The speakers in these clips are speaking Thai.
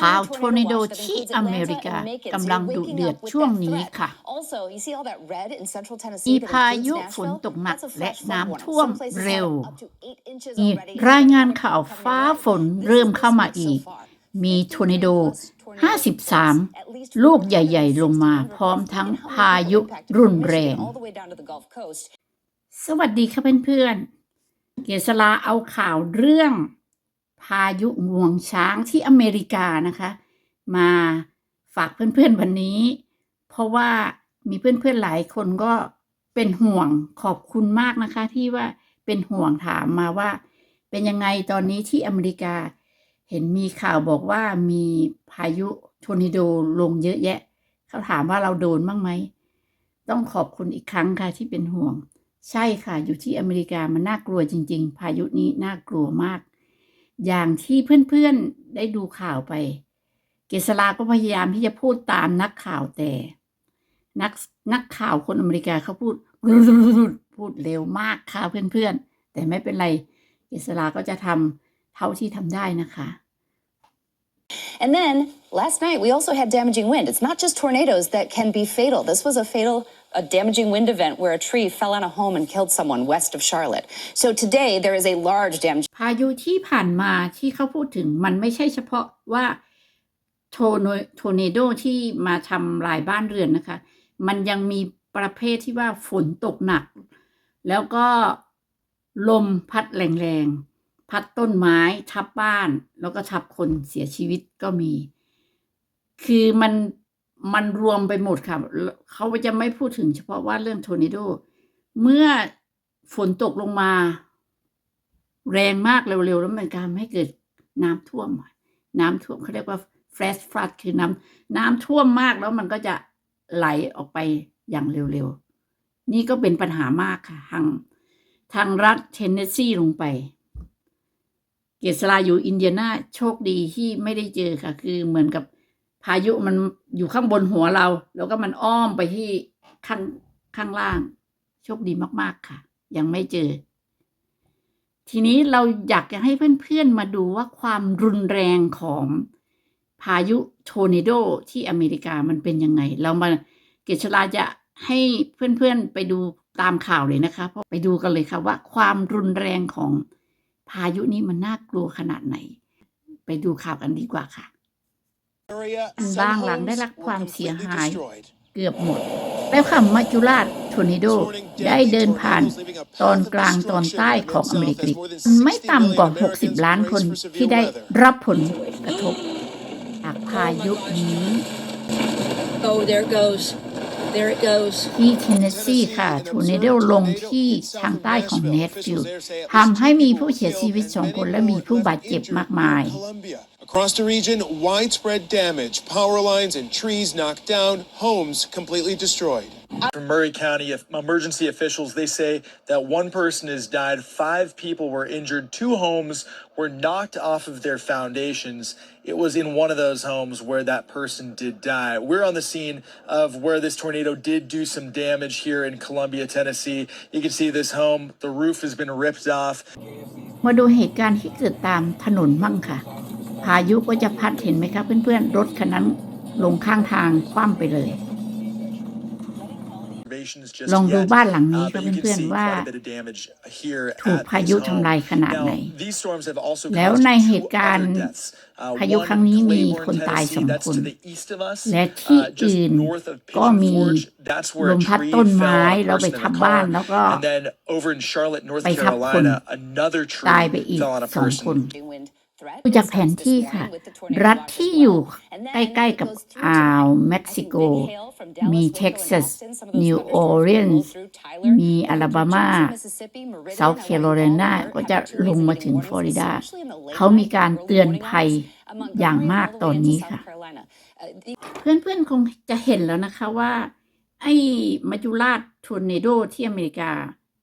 ข่าวทอร์นาโดที่อเมริกากำลังดุเดือดช่วงนี้ค่ะมีพายุฝนตกหนักและน้ำท่วมเร็วมีรายงานข่าวฟ้าฝนเริ่มเข้ามาอีก มีทอร์นาโด 53 ลูกใหญ่ ๆ ลงมาพร้อมทั้งพายุรุนแรง สวัสดีค่ะเพื่อนๆเกษลาเอาข่าวเรื่อง พายุงวงช้างที่อเมริกานะคะ มาฝากเพื่อนๆวันนี้ เพราะว่ามีเพื่อนๆหลายคนก็เป็นห่วงขอบคุณมากนะคะ ที่ว่าเป็นห่วงถามมาว่า เป็นยังไงตอนนี้ที่อเมริกา เห็นมีข่าวบอกว่ามีพายุทอร์นาโดลงเยอะแยะ เขาถามว่าเราโดนบ้างไหม ต้องขอบคุณอีกครั้งค่ะที่เป็นห่วง ใช่ค่ะอยู่ที่อเมริกามันน่ากลัวจริง ๆ พายุนี้น่ากลัวมาก อย่างที่เพื่อนๆได้ดูข่าวไป เกษราก็พยายามที่จะพูดตามนักข่าวแต่ นักนักข่าวคนอเมริกาเขาพูดพูดเร็วมากค่ะเพื่อนๆ แต่ไม่เป็นไร เกษราก็จะทำเท่าที่ทำได้นะคะ And then last night we also had damaging wind. It's not just tornadoes that can be fatal. This was a fatal, a damaging wind event where a tree fell on a home and killed someone west of Charlotte. So today there is a large damage. พายุที่ผ่านมาที่เขาพูดถึงมันไม่ใช่เฉพาะว่าโทโนโทเนโดที่มาทำลายบ้านเรือนนะคะ มันยังมีประเภทที่ว่าฝนตกหนัก แล้วก็ลมพัดแรงๆ พัดต้นไม้ทับบ้าน แล้วก็ทับคนเสียชีวิตก็มี คือมันมันรวมไปหมดค่ะ เขาจะไม่พูดถึงเฉพาะว่าเรื่องโทร์นาโด เมื่อฝนตกลงมา แรงมากเร็วๆ แล้วมันการให้เกิดน้ำท่วม น้ำท่วมเขาเรียกว่า flash flood คือน้ำน้ำท่วมมากแล้วมันก็จะไหลออกไปอย่างเร็วๆ นี่ก็เป็นปัญหามากค่ะ ทางทางรัฐเทนเนสซีลงไป เกษราอยู่อินเดียนาโชคดีที่ไม่ได้เจอค่ะ คือเหมือนกับพายุมันอยู่ข้างบนหัวเรา แล้วก็มันอ้อมไปที่ข้างข้างล่าง โชคดีมากๆค่ะ ยังไม่เจอ ทีนี้เราอยากจะให้เพื่อนๆมาดูว่าความรุนแรงของพายุโทร์นโดที่อเมริกามันเป็นยังไง เรามาเกษราจะให้เพื่อนๆไปดูตามข่าวเลยนะคะ เพราะไปดูกันเลยค่ะว่าความรุนแรงของ พายุนี้มันน่ากลัวขนาดไหน ไปดูข่าวกันดีกว่าค่ะบ้างหลังได้รับความเสียหาย เกือบหมด แล้วค่ะมัจจุราชทอร์นาโดได้เดินผ่านตอนกลางตอนใต้ของอเมริกาไม่ต่ำกว่า 60 ล้านคนที่ได้รับผลกระทบจากพายุนี้ Oh, there it goes. There it goes. ที่เทนเนสซีค่ะทอร์นาโดลงที่ทางใต้ของเนสฟิลด์ทำให้มีผู้เสียชีวิตสองคนและมีผู้บาดเจ็บมากมาย Across the region, widespread damage, power lines and trees knocked down, homes completely destroyed. From Murray County if- emergency officials, they say that one person has died, five people were injured, two homes were knocked off of their foundations. It was in one of those homes where that person did die. We're on the scene of where this tornado did do some damage here in Columbia, Tennessee. You can see this home, the roof has been ripped off. มาดูเหตุการณ์ที่เกิดตามถนนมั่งค่ะ พายุก็จะพัดเห็นไหมครับเพื่อนๆ รถคันนั้นลงข้างทางคว่ำไปเลย Observations just ลองดู yet, บ้านหลังนี้ uh, ครับ but you can เพื่อน see ๆว่า quite a bit of damage here ถูก at พายุ this ทำลาย home. ขนาดไหน Now, these storms have also แล้ว caused ใน two เหตุการณ์ other deaths. Uh, พายุ one ครั้งนี้มี Claiborne, คนตาย Tennessee, สอง that's คน to the east of us. และที่ Uh, just อื่น north of ก็ Pigeon มี Forge, that's ล where a มพัด tree ต้น fell ไม้ on a แล้วไป person in ทับ a บ้าน car. แล้วก็ And then over in Charlotte, North ไปทับคน Carolina, another ตายไป tree อีก fell on a สองคน person. Wind threat ดูจากแผนที่ค่ะ รัฐที่อยู่ใกล้ ๆ กับอ่าวเม็กซิโก มีเท็กซัส นิวออร์เรนซ์มีอลาบามาเซาท์แคโรไลนาก็จะลงมาถึงฟลอริดา เขามีการเตือนภัยอย่างมากตอนนี้ค่ะ เพื่อนๆ คงจะเห็นแล้วนะคะว่า ไอ้มาจุราชทอร์เนโดที่อเมริกา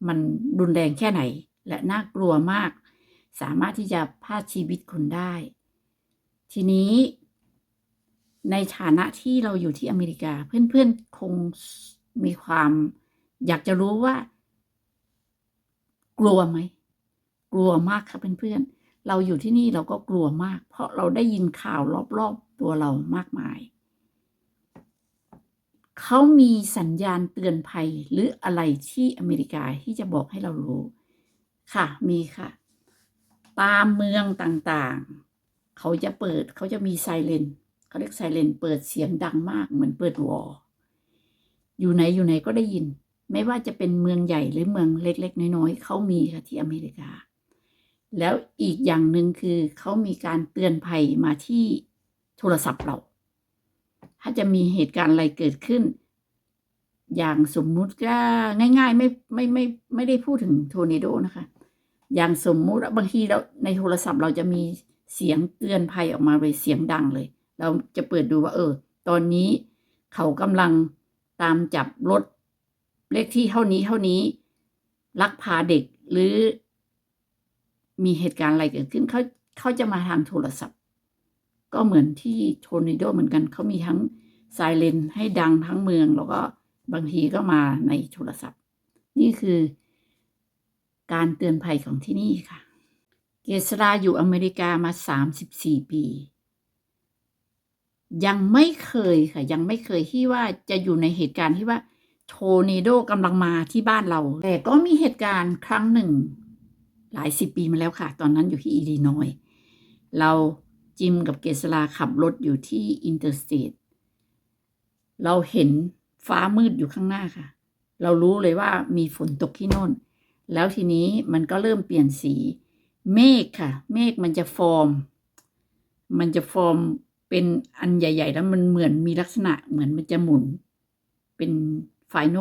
มันรุนแรงแค่ไหน และน่ากลัวมาก สามารถที่จะพาชีวิตคนได้ ทีนี้ ในฐานะที่เราอยู่ที่อเมริกา เพื่อนๆคงมีความอยากจะรู้ว่า กลัวไหม กลัวมากค่ะเพื่อนๆ เราอยู่ที่นี่เราก็กลัวมาก เพราะเราได้ยินข่าวรอบๆตัวเรามากมาย เขามีสัญญาณเตือนภัยหรืออะไรที่อเมริกาที่จะบอกให้เรารู้ ค่ะ มีค่ะ ตามเมืองต่างๆ เขาจะเปิดเขาจะมีไซเรนเขาเรียกไซเรนเปิดเสียงดังมากเหมือนเปิดวอลอยู่ไหนอยู่ไหนก็ได้ยิน ไม่ว่าจะเป็นเมืองใหญ่หรือเมืองเล็ก ๆ น้อยๆเขามีค่ะที่อเมริกา แล้วอีกอย่างหนึ่งคือเขามีการเตือนภัยมาที่โทรศัพท์เรา ถ้าจะมีเหตุการณ์อะไรเกิดขึ้น อย่างสมมุติก็ง่าย ๆ ไม่ไม่ไม่ไม่ได้พูดถึงโทนาโดนะคะ อย่างสมมุติว่าบางทีเราในโทรศัพท์เราจะมีเสียงเตือนภัยออกมาเลยเสียงดังเลย เราจะเปิดดูว่า เออ ตอนนี้เขากำลังตามจับรถเลขที่เท่านี้เท่านี้ ลักพาเด็กหรือ มีเหตุการณ์อะไรเกิดขึ้นเขาเขาจะมาทางโทรศัพท์ ก็เหมือนที่โทนาโดเหมือนกันเขามีทั้งไซเรนให้ดังทั้งเมือง แล้วก็บางทีก็มาในโทรศัพท์ นี่คือ การเตือนภัยของที่นี่ค่ะ เกษราอยู่อเมริกามา 34 ปี ยังไม่เคยค่ะ ยังไม่เคยที่ว่าจะอยู่ในเหตุการณ์ที่ว่าโทนาโดกำลังมาที่บ้านเรา แต่ก็มีเหตุการณ์ครั้งหนึ่ง หลายสิบปีมาแล้วค่ะ ตอนนั้นอยู่ที่อีลีนอยเราจิมกับเกษราขับรถอยู่ที่อินเตอร์สเตทเราเห็นฟ้ามืดอยู่ข้างหน้าค่ะ เรารู้เลยว่ามีฝนตกที่โน่น แล้วทีนี้มันก็เริ่มเปลี่ยนสี เมฆค่ะ เมฆมันจะฟอร์ม มันจะฟอร์มเป็นอันใหญ่ ๆ แล้วมันเหมือนมีลักษณะเหมือนมันจะหมุน เป็นไฟโน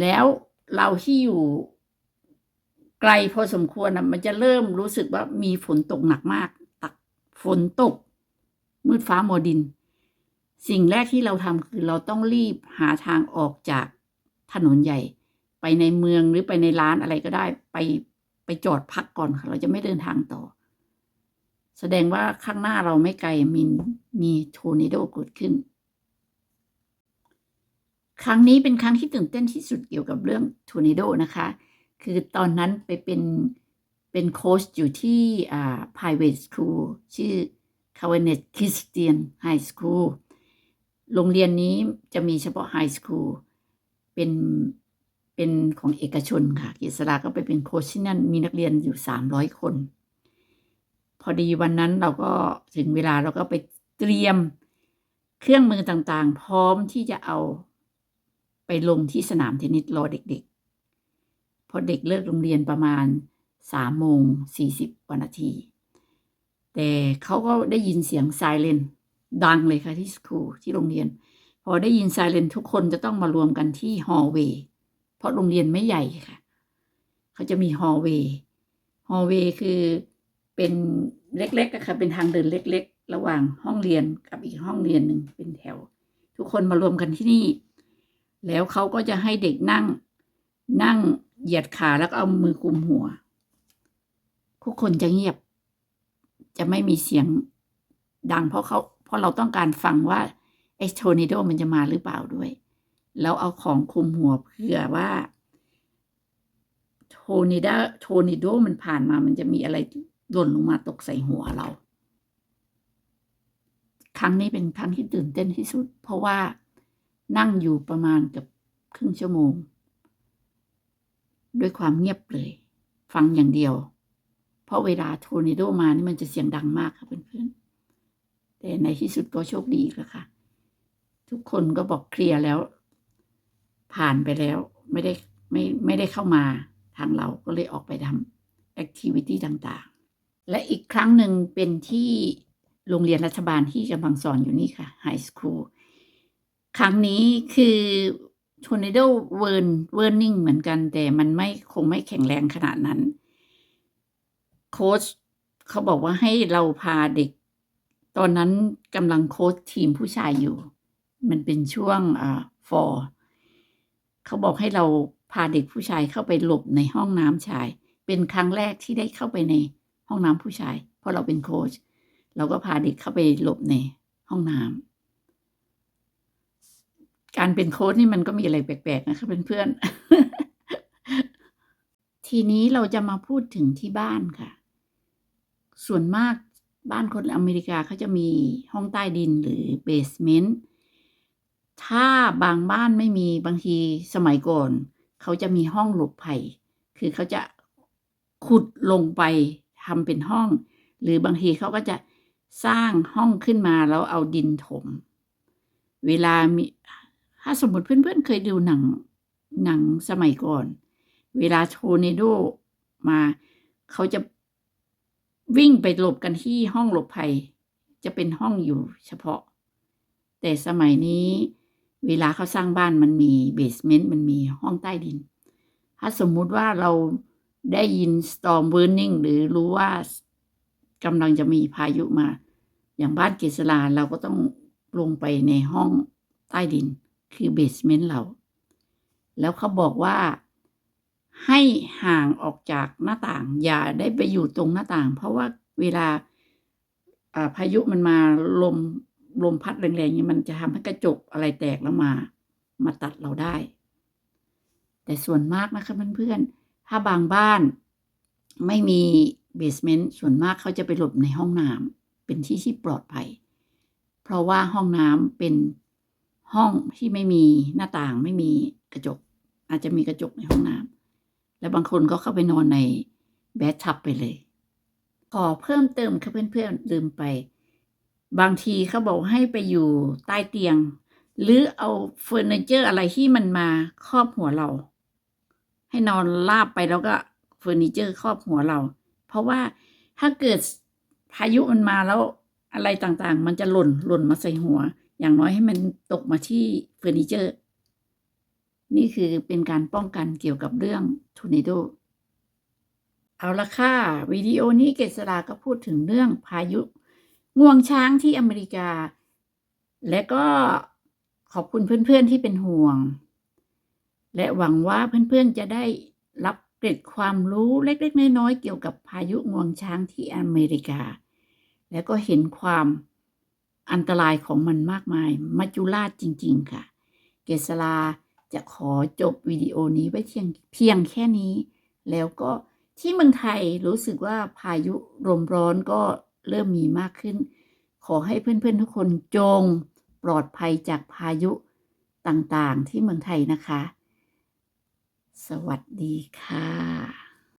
แล้วเราที่อยู่ไกลพอสมควรนะมันจะเริ่มรู้สึกว่ามีฝนตกหนักมาก ตักฝนตก มืดฟ้ามัวดิน สิ่งแรกที่เราทำคือเราต้องรีบหาทางออกจากถนนใหญ่ ไปในเมืองหรือไปในร้านอะไรก็ได้ ไปไปจอดพักก่อนค่ะ เราจะไม่เดินทางต่อ แสดงว่าข้างหน้าเราไม่ไกลมีมีโทนาโดเกิดขึ้น ครั้งนี้เป็นครั้งที่ตื่นเต้นที่สุดเกี่ยวกับเรื่องโทนาโดนะคะ คือตอนนั้นไปเป็นเป็นโค้ชอยู่ที่อ่า private school ชื่อ c a w a n e t Christian High School โรงเรียนนี้จะมีเฉพาะ High School เป็น เป็นของเอกชนค่ะกิษราก็ไปเป็นโค้ชที่นั่นมีนักเรียนอยู่300คน พอดีวันนั้นเราก็ถึงเวลาเราก็ไปเตรียมเครื่องมือต่างๆ พร้อมที่จะเอาไปลงที่สนามเทนนิสรอเด็กๆ พอเด็กเลิกโรงเรียนประมาณสามโมงสี่สิบกว่านาที แต่เขาก็ได้ยินเสียงไซเรนดังเลยค่ะที่สคูลที่โรงเรียน พอได้ยินไซเรนทุกคนจะต้องมารวมกันที่ฮอลล์เวย์ เพราะโรงเรียนไม่ใหญ่ค่ะ เขาจะมีฮอลล์เวย์ฮอลล์เวย์คือเป็นเล็กๆค่ะเป็นทางเดินเล็ก ๆ ระหว่างห้องเรียนกับอีกห้องเรียนหนึ่งเป็นแถว ทุกคนมารวมกันที่นี่ แล้วเขาก็จะให้เด็กนั่ง นั่งเหยียดขาแล้วก็เอามือกุมหัว ทุกคนจะเงียบ จะไม่มีเสียงดังเพราะเขาเพราะเราต้องการฟังว่าไอ้โทนาโดมันจะมาหรือเปล่าด้วย แล้วเอาของคุมหัวเพื่อว่าโทร์นาโดโทนาโดมันผ่านมามันจะมีอะไรหล่นลงมาตกใส่หัวเรา ครั้งนี้เป็นครั้งที่ตื่นเต้นที่สุด เพราะว่านั่งอยู่ประมาณเกับครึ่งชั่วโมง ด้วยความเงียบเลย ฟังอย่างเดียว เพราะเวลาโทนาโดมานี่มันจะเสียงดังมากค่ะเพื่อนๆแต่ในที่สุดก็โชคดีแล้วค่ะ ทุกคนก็บอกเคลียร์แล้ว ผ่านไปแล้วไม่ได้ไม่ไม่ได้เข้ามาทางเราก็เลยออกไปทำแอคทิวิตี้ต่างๆ และอีกครั้งหนึ่งเป็นที่โรงเรียนรัฐบาลที่กำลังสอนอยู่นี่ค่ะไฮสคูลครั้งนี้คือทอร์นาโดเวิร์นเวิร์นิ่งเหมือนกัน แต่มันไม่คงไม่แข็งแรงขนาดนั้นโค้ชเขาบอกว่าให้เราพาเด็ก ตอนนั้นกำลังโค้ชทีมผู้ชายอยู่ มันเป็นช่วงอ่าฟอร์ เขาบอกให้เราพาเด็กผู้ชายเข้าไปหลบในห้องน้ำชาย เป็นครั้งแรกที่ได้เข้าไปในห้องน้ำผู้ชาย เพราะเราเป็นโค้ชเราก็พาเด็กเข้าไปหลบในห้องน้ำการเป็นโค้ชนี่มันก็มีอะไรแปลกๆนะคะเพื่อนๆทีนี้เราจะมาพูดถึงที่บ้านค่ะ ส่วนมากบ้านคนอเมริกาเขาจะมีห้องใต้ดินหรือเบสเมนต์ ถ้าบางบ้านไม่มีบางทีสมัยก่อน เขาจะมีห้องหลบภัย คือเขาจะขุดลงไปทำเป็นห้อง หรือบางทีเขาก็จะสร้างห้องขึ้นมาแล้วเอาดินถม เวลามีถ้าสมมติเพื่อนๆเคยดูหนังหนังสมัยก่อน เวลาโทเนโดมาเขาจะวิ่งไปหลบกันที่ห้องหลบภัย จะเป็นห้องอยู่เฉพาะ แต่สมัยนี้ เวลาเขาสร้างบ้านมันมีเบสเมนต์มันมีห้องใต้ดิน ถ้าสมมุติว่าเราได้ยิน storm warning หรือรู้ว่ากำลังจะมีพายุมา อย่างบ้านเกษราเราก็ต้องลงไปในห้องใต้ดิน คือเบสเมนต์เรา แล้วเขาบอกว่าให้ห่างออกจากหน้าต่าง อย่าได้ไปอยู่ตรงหน้าต่าง เพราะว่าเวลาอ่าพายุมันมาลม ลมพัดแรงๆอย่างนี้มันจะทำให้กระจกอะไรแตกแล้วมา มาตัดเราได้ แต่ส่วนมากนะคะเพื่อนๆถ้าบางบ้านไม่มีเบสเมนต์ส่วนมากเขาจะไปหลบในห้องน้ำเป็นที่ที่ปลอดภัย เพราะว่าห้องน้ำเป็นห้องที่ไม่มีหน้าต่างไม่มีกระจก อาจจะมีกระจกในห้องน้ำและบางคนก็เข้าไปนอนในแบททับไปเลย ขอเพิ่มเติมค่ะเพื่อนๆลืมไป บางทีเขาบอกให้ไปอยู่ใต้เตียง หรือเอาเฟอร์นิเจอร์อะไรที่มันมาครอบหัวเรา ให้นอนราบไปแล้วก็เฟอร์นิเจอร์ครอบหัวเรา เพราะว่าถ้าเกิดพายุมันมาแล้วอะไรต่างๆ มันจะหล่นหล่นมาใส่หัว อย่างน้อยให้มันตกมาที่เฟอร์นิเจอร์ นี่คือเป็นการป้องกันเกี่ยวกับเรื่องทอร์เนโดเอาละค่ะ วิดีโอนี้เกษราก็พูดถึงเรื่องพายุ งวงช้างที่อเมริกา และก็ขอบคุณเพื่อนๆที่เป็นห่วง และหวังว่าเพื่อนๆจะได้รับเกร็ดความรู้เล็กๆน้อยๆเกี่ยวกับพายุงวงช้างที่อเมริกา แล้วก็เห็นความอันตรายของมันมากมายมัจจุราชจริง ๆ ค่ะ เกษราจะขอจบวิดีโอนี้ไว้เพียงเพียงแค่นี้ แล้วก็ที่เมืองไทยรู้สึกว่าพายุลมร้อนก็ เริ่มมีมากขึ้น ขอให้เพื่อนๆทุกคนจงปลอดภัยจากพายุต่างๆที่เมืองไทยนะคะ สวัสดีค่ะ